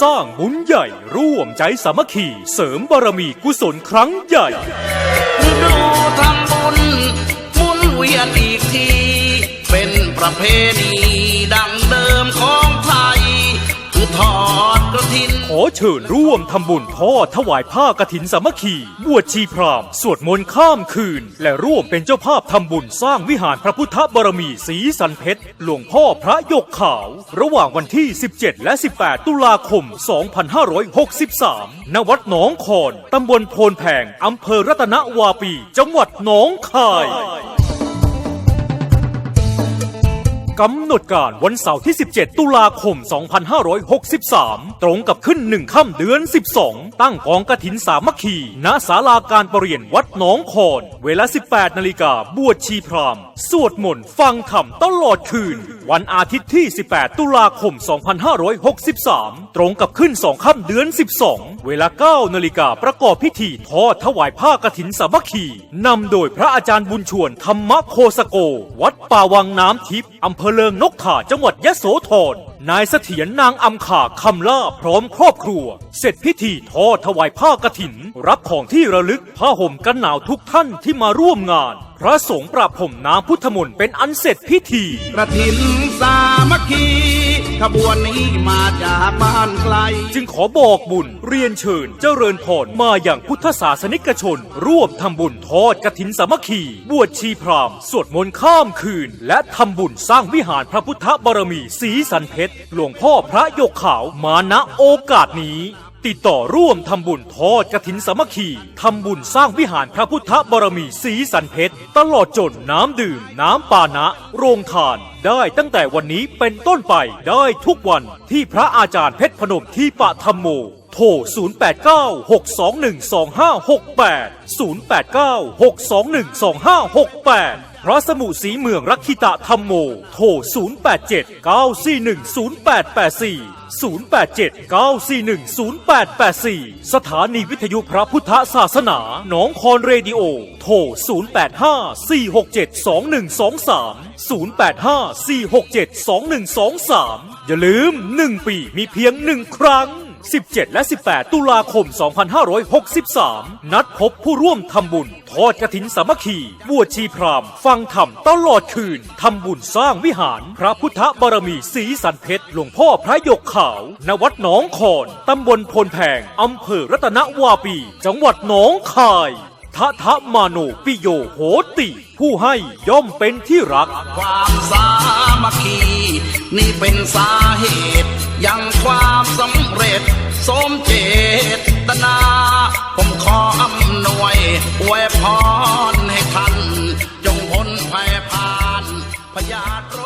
สร้างบุญใหญ่ร่วมใจสามัคคีเสริมบารมีกุศลครั้งใหญ่ดูทำบุญหมุนเวียนอีกที เป็นประเพณีดัง อเชิญร่วมทำบุญทอดถวายผ้ากฐินสามัคคี บวชชีพราหมณ์สวดมนต์ข้ามคืน และร่วมเป็นเจ้าภาพทำบุญสร้างวิหารพระพุทธบารมีสีสันเพชร หลวงพ่อพระยกขาว ระหว่างวันที่ 17 และ 18 ตุลาคม 2563 ณ วัดหนองคอนตำบลโพนแพงอำเภอรัตนวาปี จังหวัดหนองคาย กำหนดการวันเสาร์ที่ 17 ตุลาคม 2563 ตรงกับขึ้นหนึ่งค่ำเดือน 12 ตั้งกองกระถินสามัคคีณศาลาการประเรียนวัดหนองคอน เวลา 18 นาฬิกาบวชชีพรามสวดมนต์ฟังธรรมตลอดคืน วันอาทิตย์ที่ 18 ตุลาคม 2563 ตรงกับขึ้น2ค่ำเดือน 12 เวลา 9 นาฬิกาประกอบพิธีทอดถวายผ้ากฐินสามัคคีนำโดยพระอาจารย์บุญชวนธรรมโคสโก วัดป่าวังน้ำทิพย์อำเภอเลิงนกข่าจังหวัดยะโสธร นายเสถียรนางอำขาคำล่าพร้อมครอบครัว เสร็จพิธีทอดถวายผ้ากรถิน รับของที่ระลึกผ้าห่มกันหนาวทุกท่านที่มาร่วมงาน พระสงฆ์ประพรมน้ำพุทธมนต์เป็นอันเสร็จพิธี กระถินสามัคคีขบวนนี้มาจากบ้านไกล จึงขอบอกบุญเรียนเชิญเจริญพรมาอย่างพุทธศาสนิกชน ร่วมทำบุญทอดกฐินสามัคคี บวชชีพราหมณ์สวดมนต์ข้ามคืน และทำบุญสร้างวิหารพระพุทธบารมีสีสันเพชรหลวงพ่อพระยกขาวมาณโอกาสนี้ ติดต่อร่วมทำบุญทอดกระถินสามัคคีทำบุญสร้างวิหารพระพุทธบารมีสีสันเพชร ตลอดจนน้ำดื่ม น้ำปานะ โรงทาน ได้ตั้งแต่วันนี้เป็นต้นไปได้ทุกวันที่พระอาจารย์เพชรพนมที่ปะธรรมโม โทร 0896212568 0896212568 พระสมุสีเมืองรักขิตะธรรมโม โทร 0879410884 0879410884 สถานีวิทยุพระพุทธศาสนา หนองคอนเรดิโอ โทร 0854672123 0854672123 อย่าลืม 1 ปีมีเพียง 1 ครั้ง 17 และ 18 ตุลาคม 2563 นัดพบผู้ร่วมทำบุญ ทอดกระถินสามัคคีบวชชีพราหมณ์ฟังธรรมตลอดคืน ทำบุญสร้างวิหาร พระพุทธบารมีสีสันเพชร หลวงพ่อพระยกขาว ณ วัดหนองคอนตำบลพลแพงอำเภอรัตนวาปี จังหวัดหนองคายทะทะมาโนปิโยโหติ ผู้ให้ย่อมเป็นที่รัก ความสามัคคี นี่เป็นสาเหตุ ยังความ สมเจตนา ผมขออำนวยอวยพรให้ท่าน จงพ้นภัยผ่านพยาธิโร